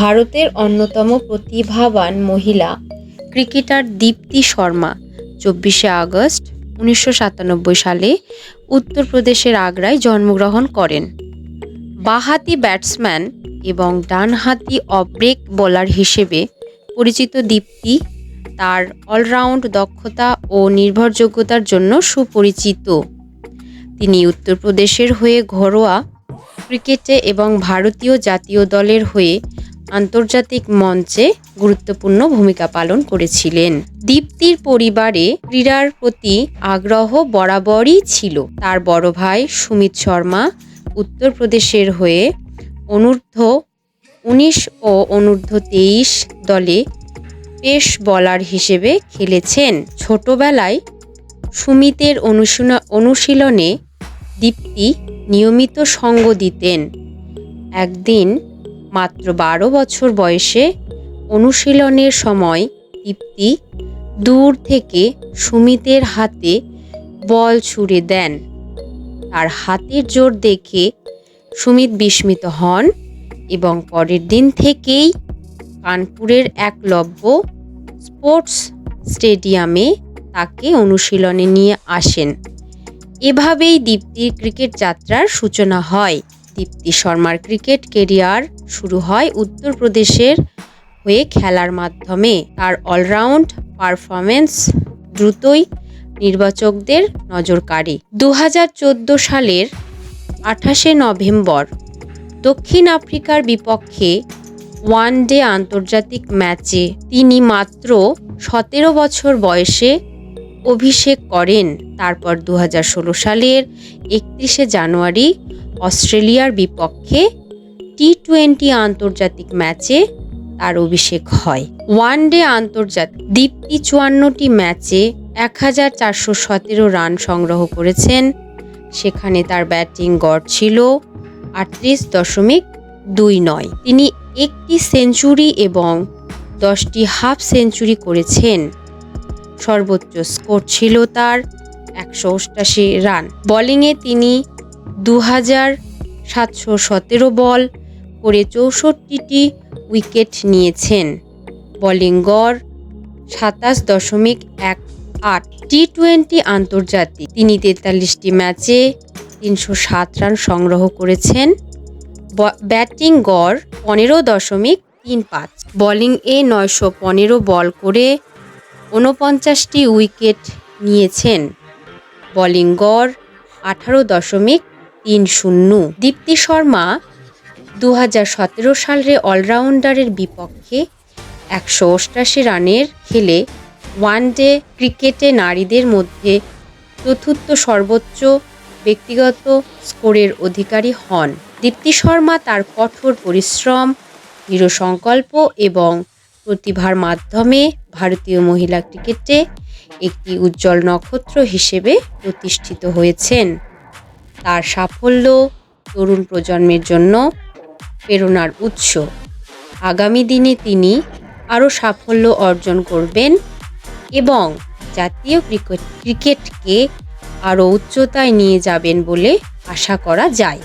ভারতের অন্যতম প্রতিভাবান মহিলা ক্রিকেটার দীপ্তি শর্মা, চব্বিশে আগস্ট উনিশশো সাতানব্বই সালে উত্তরপ্রদেশের আগ্রায় জন্মগ্রহণ করেন। বাঁহাতি ব্যাটসম্যান এবং ডানহাতি অফ ব্রেক বোলার হিসেবে পরিচিত দীপ্তি তার অলরাউন্ড দক্ষতা ও নির্ভরযোগ্যতার জন্য সুপরিচিত। তিনি উত্তরপ্রদেশের হয়ে ঘরোয়া ক্রিকেটে এবং ভারতীয় জাতীয় দলের হয়ে আন্তর্জাতিক মঞ্চে গুরুত্বপূর্ণ ভূমিকা পালন করেছিলেন। দীপ্তির পরিবারে ক্রীড়ার প্রতি আগ্রহ বরাবরই ছিল। তার বড় ভাই সুমিত শর্মা উত্তরপ্রদেশের হয়ে অনূর্ধ্ব উনিশ ও অনূর্ধ্ব তেইশ দলে পেশ বলার হিসেবে খেলেছেন। ছোটবেলায় সুমিতের অনুশীলন, অনুশীলনে দীপ্তি নিয়মিত সঙ্গ দিতেন। একদিন মাত্র বারো বছর বয়সে অনুশীলনের সময় দীপ্তি দূর থেকে সুমিতের হাতে বল ছুড়ে দেন। তার হাতের জোর দেখে সুমিত বিস্মিত হন এবং পরের দিন থেকেই কানপুরের একলব্য স্পোর্টস স্টেডিয়ামে তাকে অনুশীলনে নিয়ে আসেন। এভাবেই দীপ্তির ক্রিকেট যাত্রার সূচনা হয়। দীপ্তি শর্মার ক্রিকেট কেরিয়ার শুরু হয় উত্তরপ্রদেশের হয়ে খেলার মাধ্যমে। তার অলরাউন্ড পারফরমেন্স দ্রুতই নির্বাচকদের নজর কাড়ে। দু হাজার চোদ্দ সালের আঠাশে নভেম্বর দক্ষিণ আফ্রিকার বিপক্ষে ওয়ান ডে আন্তর্জাতিক ম্যাচে তিনি মাত্র সতেরো বছর বয়সে অভিষেক করেন। তারপর দু হাজার ষোলো সালের একত্রিশে জানুয়ারি অস্ট্রেলিয়ার বিপক্ষে টি টোয়েন্টি আন্তর্জাতিক ম্যাচে তার অভিষেক হয়। ওয়ান ডে আন্তর্জাতিক দীপ্তি চুয়ান্নটি ম্যাচে এক হাজার চারশো সতেরো রান সংগ্রহ করেছেন। সেখানে তার ব্যাটিং গড় ছিল আটত্রিশ দশমিক দুই নয়। তিনি একটি সেঞ্চুরি এবং দশটি হাফ সেঞ্চুরি করেছেন। সর্বোচ্চ স্কোর ছিল তার একশো অষ্টাশি রান। বোলিংয়ে তিনি দু হাজার সাতশো সতেরো বল করে চৌষট্টিটি উইকেট নিয়েছেন। বোলিং গড় সাতাশ দশমিক এক আট। টি টোয়েন্টি আন্তর্জাতিক। তিনি তেতাল্লিশটি ম্যাচে তিনশো সাত রান সংগ্রহ করেছেন। ব্যাটিং গড় পনেরো দশমিক তিন পাঁচ। বোলিং এ নয়শো পনেরো বল করে ঊনপঞ্চাশটি উইকেট নিয়েছেন। বোলিং গড় আঠারো দশমিক তিন শূন্য। দীপ্তি শর্মা দু হাজার সতেরো সালে অলরাউন্ডারের বিপক্ষে একশো অষ্টাশি রানের খেলে ওয়ান ডে ক্রিকেটে নারীদের মধ্যে চতুর্থ সর্বোচ্চ ব্যক্তিগত স্কোরের অধিকারী হন। দীপ্তি শর্মা তার কঠোর পরিশ্রম দৃঢ় সংকল্প এবং প্রতিভার মাধ্যমে ভারতীয় মহিলা ক্রিকেটে একটি উজ্জ্বল নক্ষত্র হিসেবে প্রতিষ্ঠিত হয়েছেন। তার সাফল্য তরুণ প্রজন্মের জন্য প্রেরণার উৎস। আগামী দিনে তিনি আরও সাফল্য অর্জন করবেন এবং জাতীয় ক্রিকেট, ক্রিকেটকে আরও উচ্চতায় নিয়ে যাবেন বলে আশা করা যায়।